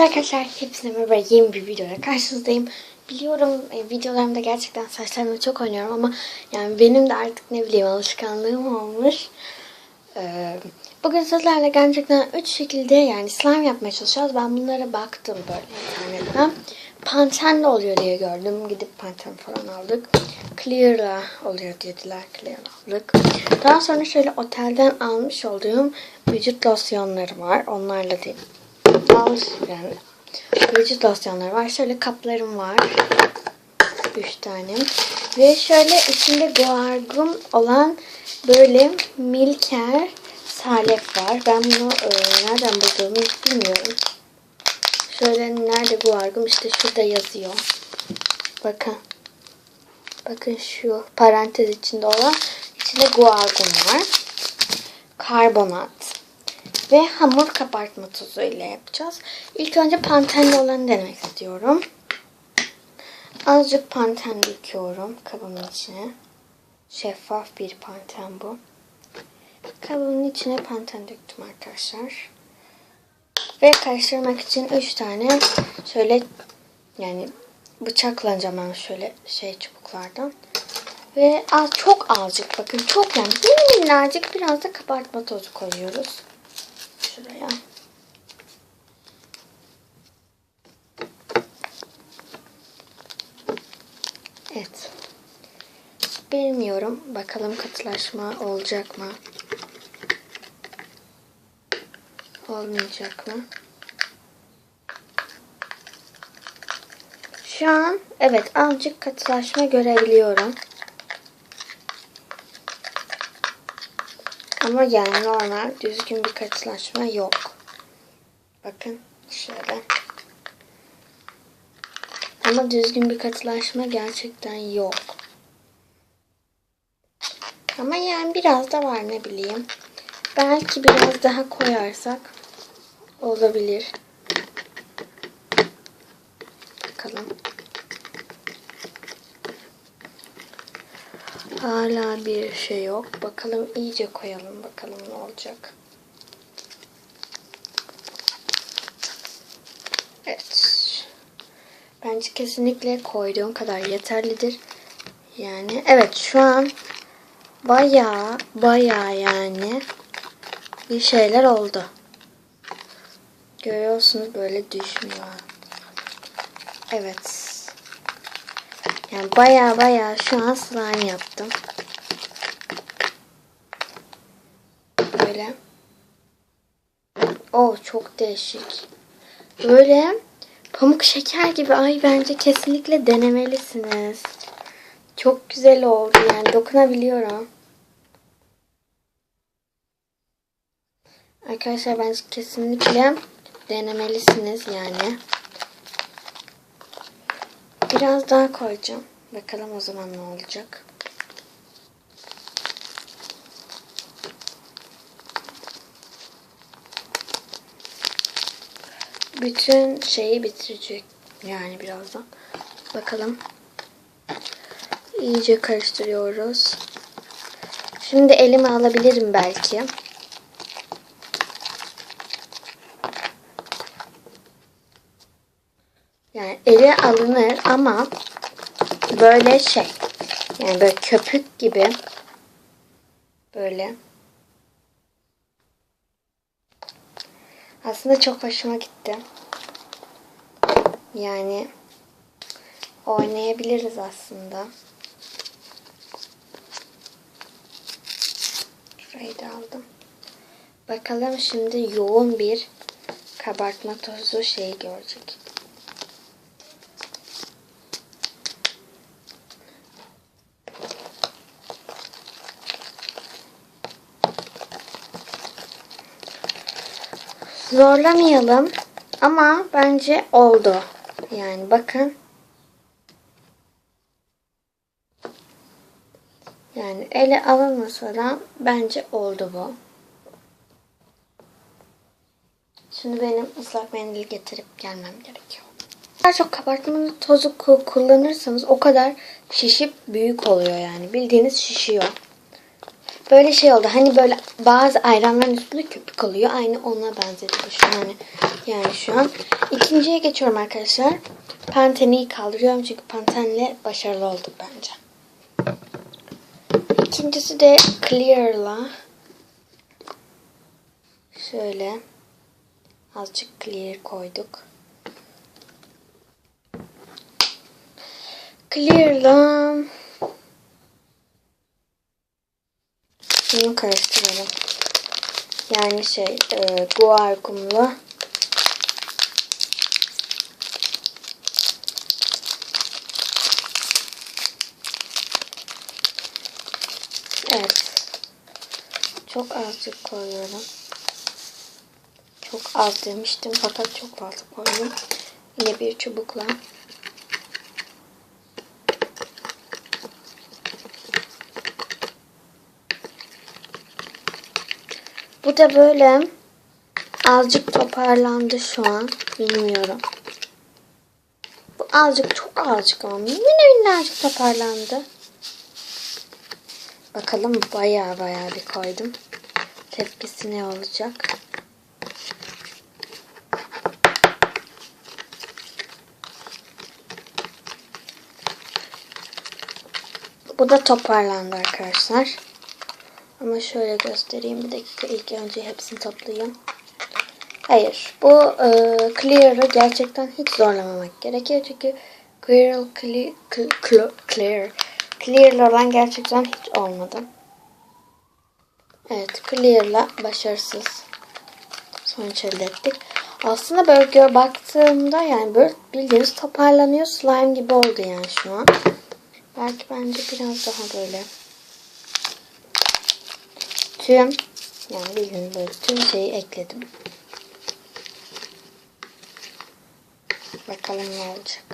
Arkadaşlar hepsine merhaba yeni bir videoya karşınızdayım. Biliyorum e, videolarımda gerçekten saçlarımla çok oynuyorum ama yani benim de artık ne bileyim alışkanlığım olmuş. Ee, bugün sizlerle gerçekten 3 şekilde yani slime yapmaya çalışacağız. Ben bunlara baktım böyle internetten. Pantenle oluyor diye gördüm. Gidip Panten falan aldık. Clear'la oluyor dediler. Clear aldık. Daha sonra şöyle otelden almış olduğum vücut losyonları var. Onlarla değil. Almış yani. Vücut losyonları var. Şöyle kaplarım var. Üç tane. Ve şöyle içinde guargum olan böyle milker salep var. Ben bunu e, nereden bulduğumu bilmiyorum. Şöyle nerede guargum işte şurada yazıyor. Bakın. Bakın şu parantez içinde olan içinde guargum var. Karbonat. Ve hamur kabartma tozu ile yapacağız. İlk önce pantenli olanı denemek istiyorum. Azıcık panten döküyorum kabımın içine. Şeffaf bir panten bu. Kabımın içine panten döktüm arkadaşlar. Ve karıştırmak için 3 tane şöyle yani bıçakla ben şöyle şey çubuklardan. Ve az çok azıcık bakın çok yani minnacık biraz da kabartma tozu koyuyoruz. Şuraya. Evet. Bilmiyorum. Bakalım katılaşma olacak mı? Olmayacak mı? Şu an evet azıcık katılaşma görebiliyorum. Ama yani normal düzgün bir katılaşma yok. Bakın şöyle. Ama düzgün bir katılaşma gerçekten yok. Ama yani biraz da var ne bileyim. Belki biraz daha koyarsak olabilir. Bakalım. Hala bir şey yok. Bakalım iyice koyalım. Bakalım ne olacak. Evet. Bence kesinlikle koyduğum kadar yeterlidir. Yani evet şu an baya baya yani bir şeyler oldu. Görüyorsunuz böyle düşmüyor. Evet. Yani baya baya şu an slime yaptım. Böyle. Oh çok değişik. Böyle pamuk şeker gibi. Ay bence kesinlikle denemelisiniz. Çok güzel oldu yani dokunabiliyorum. Arkadaşlar bence kesinlikle denemelisiniz yani. Biraz daha koyacağım. Bakalım o zaman ne olacak. Bütün şeyi bitirecek yani birazdan. Bakalım. İyice karıştırıyoruz. Şimdi elime alabilirim belki. Yani ele alınır ama böyle şey yani böyle köpük gibi böyle aslında çok hoşuma gitti. Yani oynayabiliriz aslında. Şurayı da aldım. Bakalım şimdi yoğun bir kabartma tozu şey görecek. Zorlamayalım ama bence oldu. Yani bakın. Yani ele alınmasa da bence oldu bu. Şimdi benim ıslak mendil getirip gelmem gerekiyor. Daha çok kabartma tozu kullanırsanız o kadar şişip büyük oluyor yani. Bildiğiniz şişiyor. Böyle şey oldu. Hani böyle bazı ayranların üstünde köpük oluyor. Aynı ona benzedi şu an. Yani, yani şu an. İkinciye geçiyorum arkadaşlar. Pantene'yi kaldırıyorum çünkü Pantene'le başarılı olduk bence. İkincisi de Clear'la şöyle azıcık Clear koyduk. Clear'la şunu karıştıralım. Yani şey e, guar kumlu Evet. Çok azıcık koyuyorum. Çok az demiştim fakat çok fazla koydum. Yine bir çubukla. Bu da böyle azıcık toparlandı şu an. Bilmiyorum. Bu azıcık çok azıcık ama yine minnacık toparlandı. Bakalım baya baya bir koydum. Tepkisi ne olacak? Bu da toparlandı arkadaşlar. Ama şöyle göstereyim. Bir dakika ilk önce hepsini toplayayım. Hayır. Bu e, Clear'ı gerçekten hiç zorlamamak gerekiyor. Çünkü Clear, clear, clear, clear, gerçekten hiç olmadı. Evet. Clear'la başarısız sonuç elde ettik. Aslında gör, baktığımda yani böyle bildiğiniz toparlanıyor. Slime gibi oldu yani şu an. Belki bence biraz daha böyle tüm yani bildiğiniz böyle tüm şeyi ekledim. Bakalım ne olacak.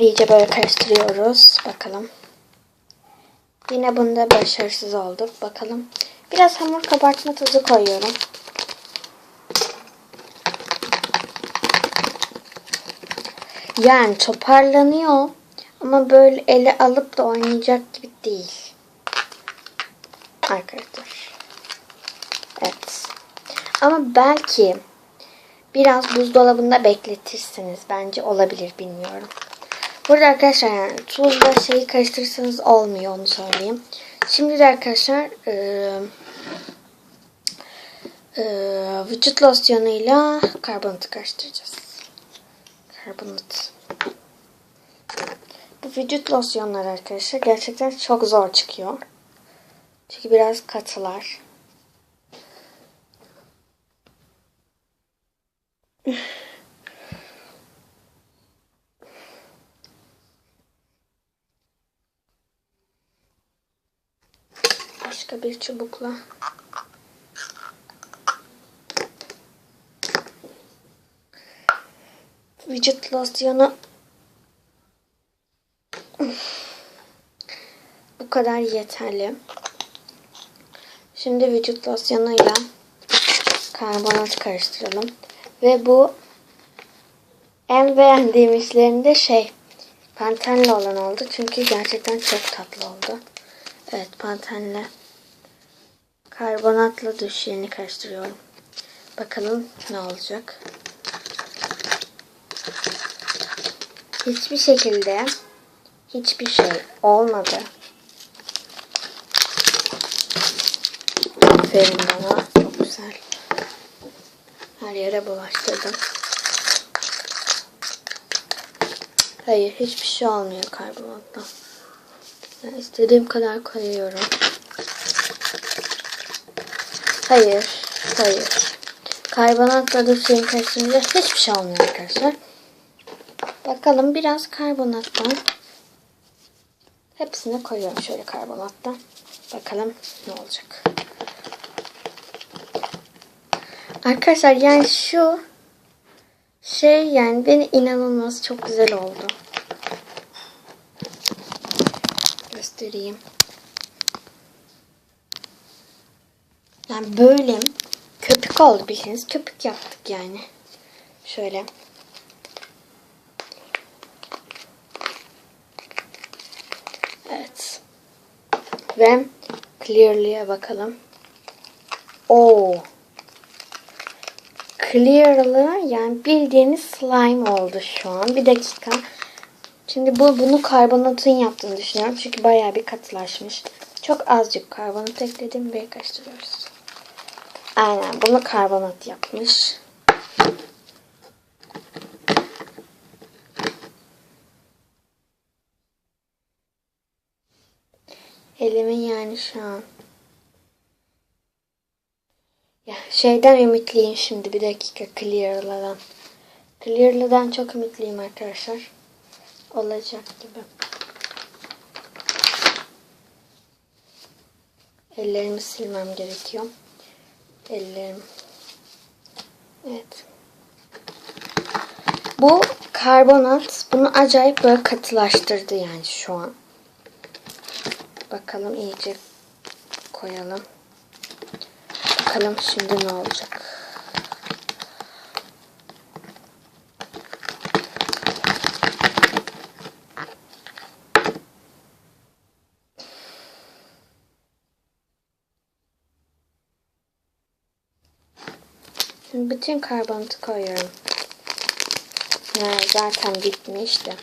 İyice böyle karıştırıyoruz. Bakalım. Yine bunda başarısız olduk. Bakalım. Biraz hamur kabartma tuzu koyuyorum. Yani toparlanıyor. Ama böyle ele alıp da oynayacak gibi değil. Arkadaşlar. Evet. Ama belki biraz buzdolabında bekletirsiniz. Bence olabilir bilmiyorum. Burada arkadaşlar yani tuzla şeyi karıştırırsanız olmuyor onu söyleyeyim. Şimdi de arkadaşlar e, e, vücut losyonuyla karbonatı karıştıracağız. Karbonat. Bu vücut losyonları arkadaşlar gerçekten çok zor çıkıyor. Çünkü biraz katılar. Başka bir çubukla. Vücut losyonu bu kadar yeterli. Şimdi vücut losyonuyla karbonat karıştıralım. Ve bu en beğendiğim işlerinde şey Pantenle olan oldu. Çünkü gerçekten çok tatlı oldu. Evet pantenle karbonatla duş jelini karıştırıyorum. Bakalım ne olacak. Hiçbir şekilde hiçbir şey olmadı. Aferin bana. Çok güzel. Her yere bulaştırdım. Hayır hiçbir şey olmuyor karbonatla. Yani istediğim kadar koyuyorum. Hayır. Hayır. Karbonatla da suyun karıştırınca hiçbir şey olmuyor arkadaşlar. Bakalım biraz karbonattan hepsini koyuyorum şöyle karbonattan. Bakalım ne olacak. Arkadaşlar yani şu şey yani beni inanılmaz çok güzel oldu. Göstereyim. Yani böyle köpük oldu bildiğiniz köpük yaptık yani. Şöyle. Ve clearly'e bakalım. Oo. Clearly yani bildiğiniz slime oldu şu an. Bir dakika. Şimdi bu bunu karbonatın yaptığını düşünüyorum. Çünkü bayağı bir katılaşmış. Çok azıcık karbonat ekledim ve karıştırıyoruz. Aynen bunu karbonat yapmış. Elimin yani şu an. Ya şeyden ümitliyim şimdi bir dakika Clear'lardan. Clear'lardan çok ümitliyim arkadaşlar. Olacak gibi. Ellerimi silmem gerekiyor. Ellerim. Evet. Bu karbonat bunu acayip böyle katılaştırdı yani şu an. Bakalım iyice koyalım. Bakalım şimdi ne olacak. Şimdi bütün karbonatı koyuyorum. Yani zaten bitmişti.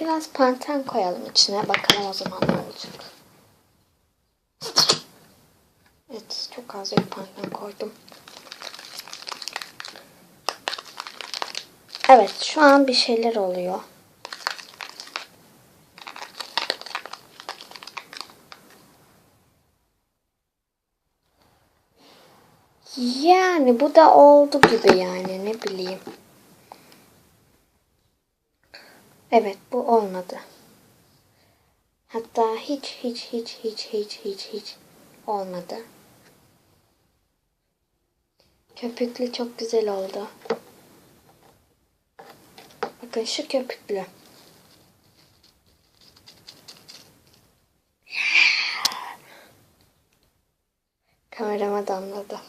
Biraz panten koyalım içine. Bakalım o zaman ne olacak. Evet çok az bir panten koydum. Evet şu an bir şeyler oluyor. Yani bu da oldu gibi yani ne bileyim. Evet bu olmadı. Hatta hiç hiç hiç hiç hiç hiç hiç olmadı. Köpüklü çok güzel oldu. Bakın şu köpüklü. Kamerama damladı.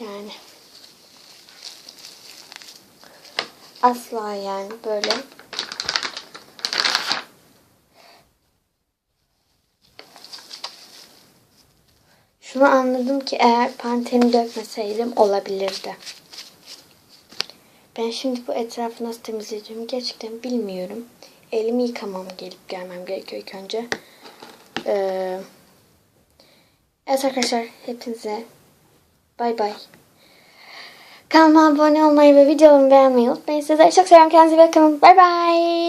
Yani. Asla yani böyle. Şunu anladım ki eğer panteni dökmeseydim olabilirdi. Ben şimdi bu etrafı nasıl temizleyeceğimi gerçekten bilmiyorum. Elimi yıkamam gelip gelmem gerekiyor ilk önce. Ee, evet arkadaşlar hepinize bay bay. Kanalıma abone olmayı ve videolarımı beğenmeyi unutmayın. Sizleri çok seviyorum. Kendinize iyi bakın. Bay bay.